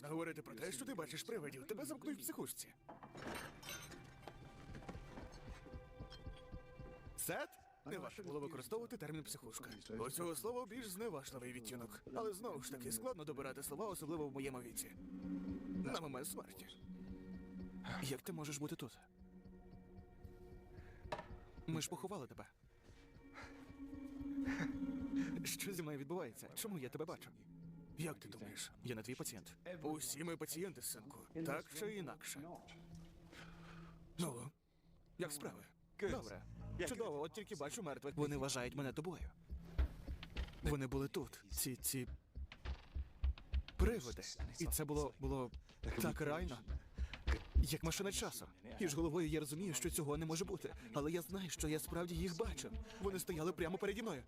можна говорити про те, що ти бачиш привидів. Тебе замкнуть в психушці. Сет? Не варто було використовувати термін психушка. У цього слова більш зневажливий відтінок. Але знову ж таки складно добирати слова, особливо в моєму віці. На момент смерті. Як ти можеш бути тут? Ми ж поховали тебе. Що зі мною відбувається? Чому я тебе бачу? Як ти думаєш, я не твій пацієнт? Усі ми пацієнти, синку. Так чи інакше. Ну, як справи? Добре. Чудово, от тільки бачу мертвих. Вони вважають мене тобою. Вони були тут. Ці ці. Приводи. І це було було так реально. Як машина часу. І ж головою я розумію, що цього не може бути. Але я знаю, що я справді їх бачив. Вони стояли прямо переді мною.